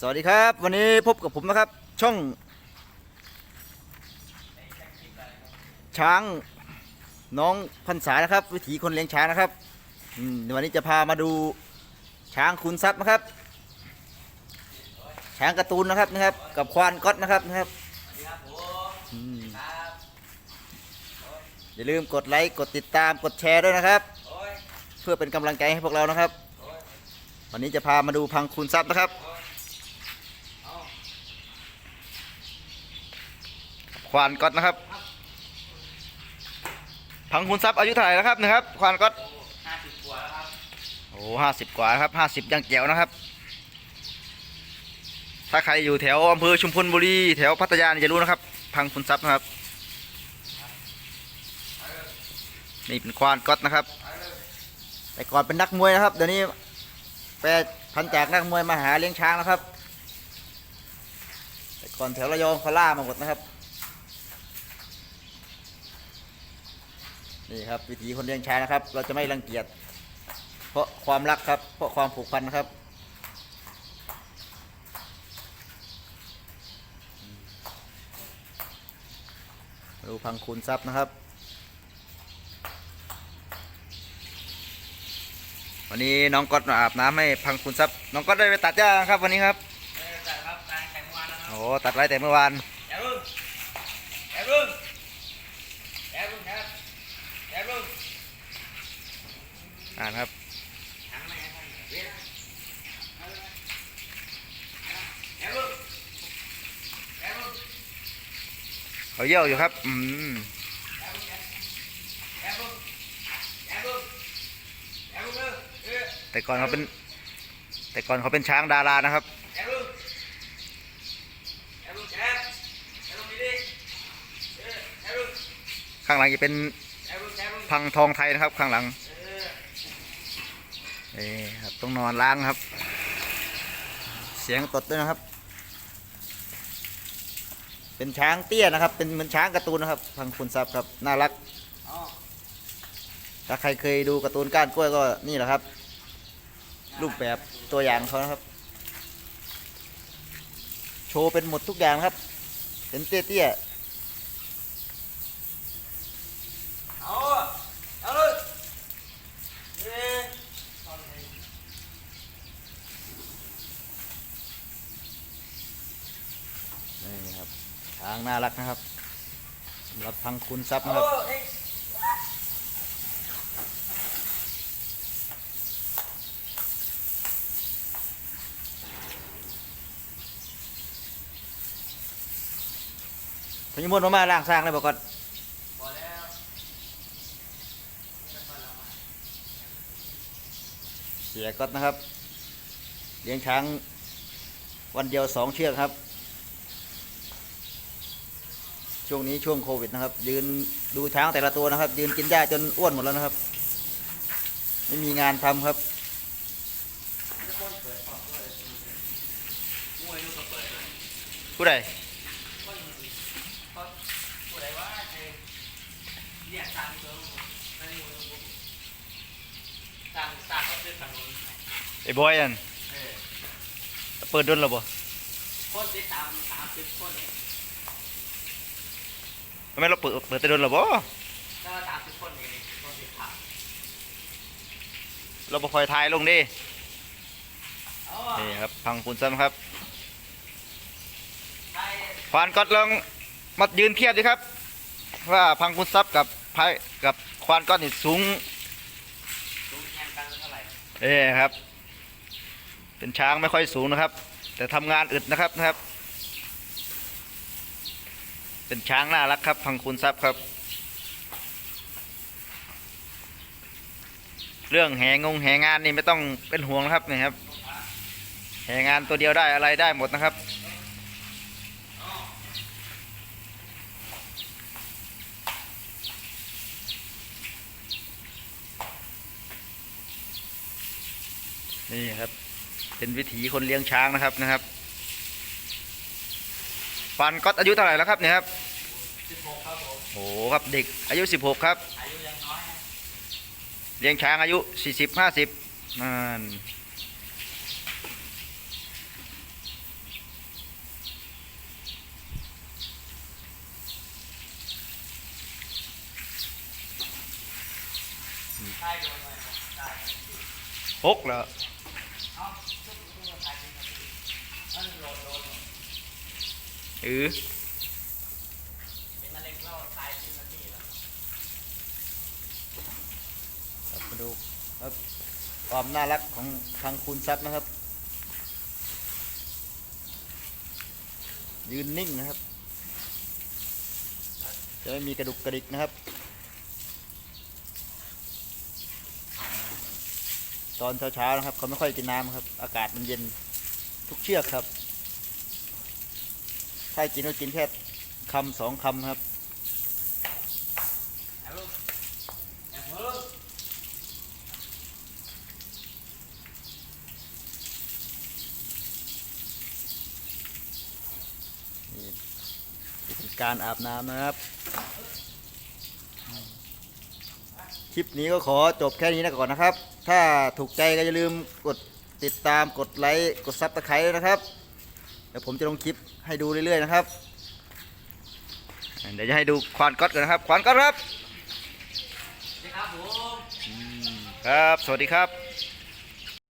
สวัสดีครับ วันนี้พบกับผมนะครับ ช่อง ช้างน้องพันษานะครับ วิถีคนเลี้ยงช้างนะครับอืมวันนี้จะพามาดูช้างคุณทรัพย์นะครับ ช้างการ์ตูนนะครับนะครับ กับควานก๊อตนะครับนะครับอืมอย่าลืมกดไลค์กดติดตามกดแชร์ด้วยนะครับ เพื่อเป็นกำลังใจให้พวกเรานะครับ วันนี้จะพามาดูพังคุณทรัพย์นะครับ ควานก๊อตนะครับ พังคุณทรัพย์อายุเท่าไหร่แล้วครับนะครับ ควานก๊อตห้าสิบกว่าครับโอ้ห้าสิบกว่าครับห้าสิบยังแจ๋วนะครับ ถ้าใครอยู่แถวอำเภอชุมพลบุรีแถวพัทยาจะรู้นะครับ พังคุณทรัพย์นะครับ นี่เป็นควานก๊อตนะครับ แต่ก่อนเป็นนักมวยนะครับเดี๋ยวนี้แปลพันจากนักมวยมาหาเลี้ยงช้างนะครับ แต่ก่อนแถวระยองเขาล่ามาหมดนะครับ นี่ครับ วิถีคนเลี้ยงช้างนะครับ เราจะไม่รังเกียจเพราะความรักครับ เพราะความผูกพันนะครับมาดูพังคูณทรัพย์นะครับ วันนี้น้องก๊อตมาอาบน้ำให้พังคูณทรัพย์น้องก๊อตได้ไปตัดหญ้าครับวันนี้ครับเออแต่ครับการแข่งวันแล้วครับโอ้ตัดไว้แต่เมื่อวาน อย่ารุ่งอย่ารุ่งอย่ารุ่งครับอย่ารุ่ง อ่านครับ ทั้งไหนทั้งไหนเว้ยนะเอาเลยนะอย่ารุ่งอย่ารุ่ง เขาเยี่ยวอยู่ครับ อืมแต่ก่อนเขาเป็น แต่ก่อนเขาเป็นช้างดารานะครับข้างหลังจะเป็นพังทองไทยนะครับ ข้างหลังเออนี่ครับต้องนอนล้างครับ เสียงตดด้วยนะครับ เป็นช้างเตี้ยนะครับ เป็นเหมือนช้างการ์ตูนนะครับพังคุณซับครับน่ารัก ถ้าใครเคยดูการ์ตูนก้านกล้วยก็นี่แหละครับ รูปแบบตัวอย่างเขานะครับ โชว์เป็นหมดทุกอย่างครับ เป็นเตี้ยเอาเอาเลยเออ ๆนี่ครับ ช้างน่ารักนะครับสำหรับพังคุณทรัพย์นะครับเฮ้ยพญมดมามาล่างสร้างเลยบอกก่อนเสียก๊อตนะครับ เลี้ยงช้างวันเดียวสองเชือกครับ ช่วงนี้ช่วงโควิดนะครับ ยืนดูช้างแต่ละตัวนะครับ ยืนกินหญ้าจนอ้วนหมดแล้วนะครับ ไม่มีงานทำครับมวยลูกก็เปิดเลยผู้ใดคนเขาผู้ใดว่าเออเนี่ยตามตัวนั่นนี่มวยลูกตามตามเขาเป็นฝั่งนู้นไอ้บอยนั่นเออเปิดดนหรอบ่คนที่ตามตามสิบคน เนี่ยทำไมเราเปิดเปิดแต่ดนหรอบ่ถ้าตามสิบคนเนี่ยคนที่ตามเราบ่คอยทายลงดิเอานี่ครับพังคุณซ้ำครับใครควานก๊อตลองมายืนเทียบดิครับ ว่าพังคุณทรัพย์กับไพกับควานก๊อตนี่สูงดูแข่งกันเท่าไหร่เอ้ครับ เป็นช้างไม่ค่อยสูงนะครับ แต่ทำงานอึดนะครับนะครับ เป็นช้างน่ารักครับ พังคุณทรัพย์ครับ เรื่องแหงงแหงานนี่ไม่ต้องเป็นห่วงนะครับนี่ครับ แหงานตัวเดียวได้อะไรได้หมดนะครับนี่ครับ เป็นวิถีคนเลี้ยงช้างนะครับนะครับ ฟันก็อตอายุเท่าไหร่แล้วครับเนี่ยครับ16ครับผมโอ้โหครับเด็กอายุ 16 ครับเลี้ยงช้างอายุ 40 50นั่นหกเหรอ เออเป็นมะเร็งเราตายเป็นนาทีแล้วครับมาดูครับความน่ารักของทางคุณซับนะครับ ยืนนิ่งนะครับ จะไม่มีกระดุกกระดิกนะครับ ตอนเช้าๆนะครับ เขาไม่ค่อยกินน้ำครับ อากาศมันเย็นทุกเชือกครับ ถ้ากินก็กินแค่คำสองคำครับกแอบลูกนี่เป็นการอาบน้ำนะครับ คลิปนี้ก็ขอจบแค่นี้นะก่อนนะครับ ถ้าถูกใจก็อย่าลืมกดติดตามกดไลค์ กดซับสไครต์นะครับ เดี๋ยวผมจะลงคลิปให้ดูเรื่อยๆนะครับ เดี๋ยวจะให้ดูควานก๊อตกันนะครับ ควานก๊อตครับนี่ครับผมครับ สวัสดีครับ